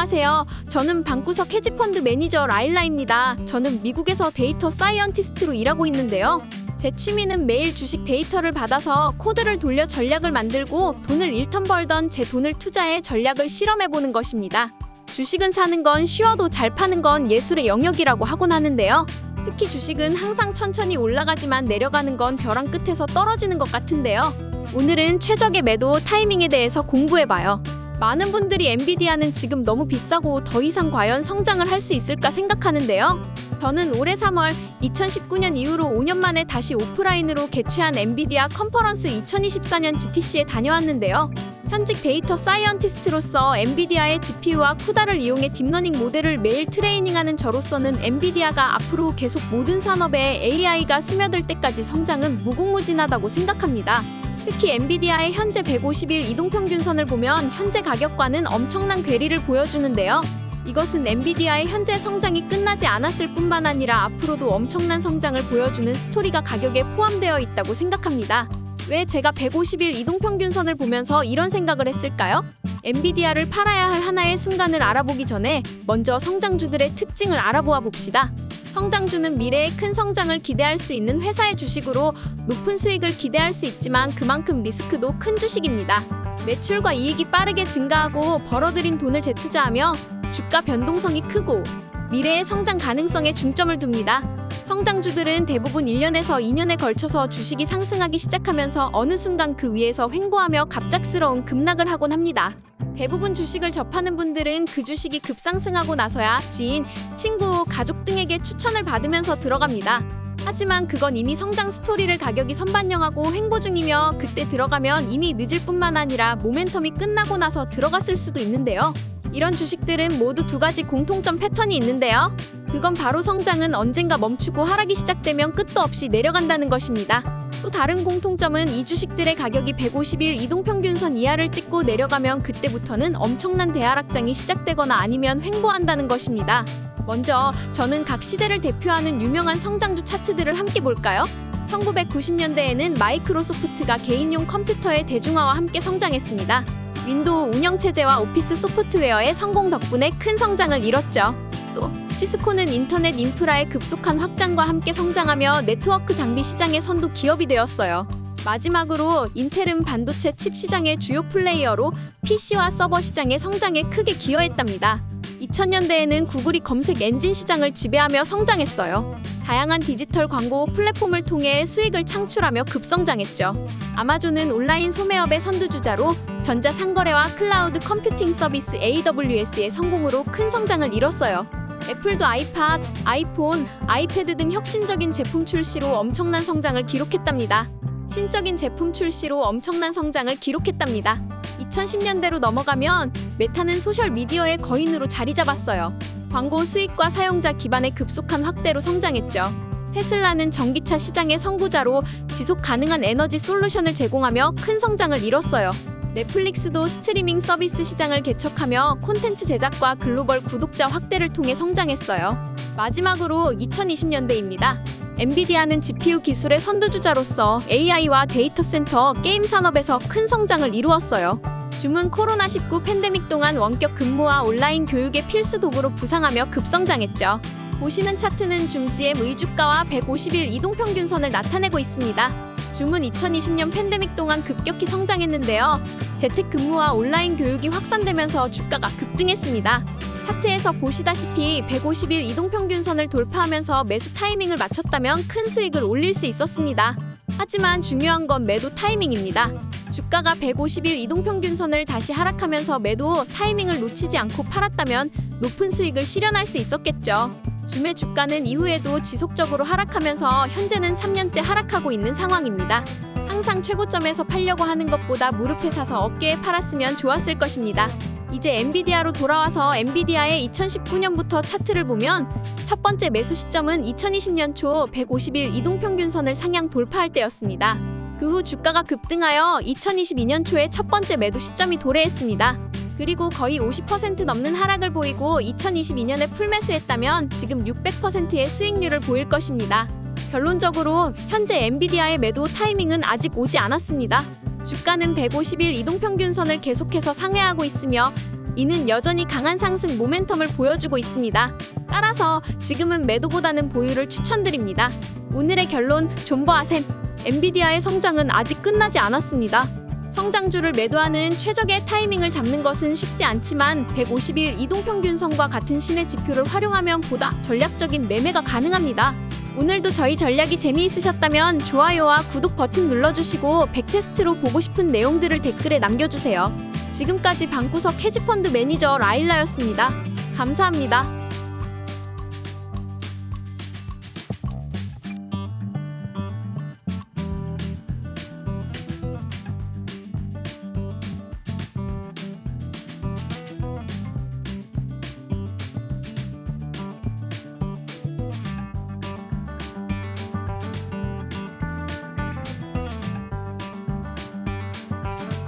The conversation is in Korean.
안녕하세요. 저는 방구석 헤지펀드 매니저 라일라입니다. 저는 미국에서 데이터 사이언티스트로 일하고 있는데요. 제 취미는 매일 주식 데이터를 받아서 코드를 돌려 전략을 만들고 돈을 1턴 벌던 제 돈을 투자해 전략을 실험해보는 것입니다. 주식은 사는 건 쉬워도 잘 파는 건 예술의 영역이라고 하곤 하는데요. 특히 주식은 항상 천천히 올라가지만 내려가는 건 벼랑 끝에서 떨어지는 것 같은데요. 오늘은 최적의 매도 타이밍에 대해서 공부해봐요. 많은 분들이 엔비디아는 지금 너무 비싸고 더 이상 과연 성장을 할 수 있을까 생각하는데요. 저는 올해 3월 2019년 이후로 5년 만에 다시 오프라인으로 개최한 엔비디아 컨퍼런스 2024년 GTC에 다녀왔는데요. 현직 데이터 사이언티스트로서 엔비디아의 GPU와 쿠다를 이용해 딥러닝 모델을 매일 트레이닝하는 저로서는 엔비디아가 앞으로 계속 모든 산업에 AI가 스며들 때까지 성장은 무궁무진하다고 생각합니다. 특히 엔비디아의 현재 150일 이동평균선을 보면 현재 가격과는 엄청난 괴리를 보여주는데요. 이것은 엔비디아의 현재 성장이 끝나지 않았을 뿐만 아니라 앞으로도 엄청난 성장을 보여주는 스토리가 가격에 포함되어 있다고 생각합니다. 왜 제가 150일 이동평균선을 보면서 이런 생각을 했을까요? 엔비디아를 팔아야 할 하나의 순간을 알아보기 전에 먼저 성장주들의 특징을 알아보아 봅시다. 성장주는 미래에 큰 성장을 기대할 수 있는 회사의 주식으로 높은 수익을 기대할 수 있지만 그만큼 리스크도 큰 주식입니다. 매출과 이익이 빠르게 증가하고 벌어들인 돈을 재투자하며 주가 변동성이 크고 미래의 성장 가능성에 중점을 둡니다. 성장주들은 대부분 1년에서 2년에 걸쳐서 주식이 상승하기 시작하면서 어느 순간 그 위에서 횡보하며 갑작스러운 급락을 하곤 합니다. 대부분 주식을 접하는 분들은 그 주식이 급상승하고 나서야 지인, 친구, 가족 등에게 추천을 받으면서 들어갑니다. 하지만 그건 이미 성장 스토리를 가격이 선반영하고 횡보 중이며 그때 들어가면 이미 늦을 뿐만 아니라 모멘텀이 끝나고 나서 들어갔을 수도 있는데요. 이런 주식들은 모두 두 가지 공통점 패턴이 있는데요. 그건 바로 성장은 언젠가 멈추고 하락이 시작되면 끝도 없이 내려간다는 것입니다. 또 다른 공통점은 이 주식들의 가격이 150일 이동평균선 이하를 찍고 내려가면 그때부터는 엄청난 대하락장이 시작되거나 아니면 횡보한다는 것입니다. 먼저 저는 각 시대를 대표하는 유명한 성장주 차트들을 함께 볼까요? 1990년대에는 마이크로소프트가 개인용 컴퓨터의 대중화와 함께 성장했습니다. 윈도우 운영 체제와 오피스 소프트웨어의 성공 덕분에 큰 성장을 이뤘죠. 또 시스코는 인터넷 인프라의 급속한 확장과 함께 성장하며 네트워크 장비 시장의 선두 기업이 되었어요. 마지막으로 인텔은 반도체 칩 시장의 주요 플레이어로 PC와 서버 시장의 성장에 크게 기여했답니다. 2000년대에는 구글이 검색 엔진 시장을 지배하며 성장했어요. 다양한 디지털 광고 플랫폼을 통해 수익을 창출하며 급성장했죠. 아마존은 온라인 소매업의 선두주자로 전자 상거래와 클라우드 컴퓨팅 서비스 AWS의 성공으로 큰 성장을 이뤘어요. 애플도 아이팟, 아이폰, 아이패드 등 혁신적인 제품 출시로 엄청난 성장을 기록했답니다. 신적인 제품 출시로 엄청난 성장을 기록했답니다. 2010년대로 넘어가면 메타는 소셜 미디어의 거인으로 자리 잡았어요. 광고 수익과 사용자 기반의 급속한 확대로 성장했죠. 테슬라는 전기차 시장의 선구자로 지속 가능한 에너지 솔루션을 제공하며 큰 성장을 이뤘어요. 넷플릭스도 스트리밍 서비스 시장을 개척하며 콘텐츠 제작과 글로벌 구독자 확대를 통해 성장했어요. 마지막으로 2020년대입니다. 엔비디아는 GPU 기술의 선두주자로서 AI와 데이터 센터, 게임 산업에서 큰 성장을 이루었어요. 줌은 코로나19 팬데믹 동안 원격 근무와 온라인 교육의 필수 도구로 부상하며 급성장했죠. 보시는 차트는 줌 GM의 주가와 150일 이동평균선을 나타내고 있습니다. 줌은 2020년 팬데믹 동안 급격히 성장했는데요. 재택근무와 온라인 교육이 확산되면서 주가가 급등했습니다. 차트에서 보시다시피 150일 이동평균선을 돌파하면서 매수 타이밍을 맞췄다면 큰 수익을 올릴 수 있었습니다. 하지만 중요한 건 매도 타이밍입니다. 주가가 150일 이동평균선을 다시 하락하면서 매도 타이밍을 놓치지 않고 팔았다면 높은 수익을 실현할 수 있었겠죠. 줌의 주가는 이후에도 지속적으로 하락하면서 현재는 3년째 하락하고 있는 상황입니다. 항상 최고점에서 팔려고 하는 것보다 무릎에 사서 어깨에 팔았으면 좋았을 것입니다. 이제 엔비디아로 돌아와서 엔비디아의 2019년부터 차트를 보면 첫 번째 매수 시점은 2020년 초 150일 이동평균선을 상향 돌파할 때였습니다. 그 후 주가가 급등하여 2022년 초에 첫 번째 매도 시점이 도래했습니다. 그리고 거의 50% 넘는 하락을 보이고 2022년에 풀매수했다면 지금 600%의 수익률을 보일 것입니다. 결론적으로 현재 엔비디아의 매도 타이밍은 아직 오지 않았습니다. 주가는 150일 이동평균선을 계속해서 상회하고 있으며 이는 여전히 강한 상승 모멘텀을 보여주고 있습니다. 따라서 지금은 매도보다는 보유를 추천드립니다. 오늘의 결론 존버하셈. 엔비디아의 성장은 아직 끝나지 않았습니다. 성장주를 매도하는 최적의 타이밍을 잡는 것은 쉽지 않지만 150일 이동평균선과 같은 신의 지표를 활용하면 보다 전략적인 매매가 가능합니다. 오늘도 저희 전략이 재미있으셨다면 좋아요와 구독 버튼 눌러주시고 백테스트로 보고 싶은 내용들을 댓글에 남겨주세요. 지금까지 방구석 헤지펀드 매니저 라일라였습니다. 감사합니다.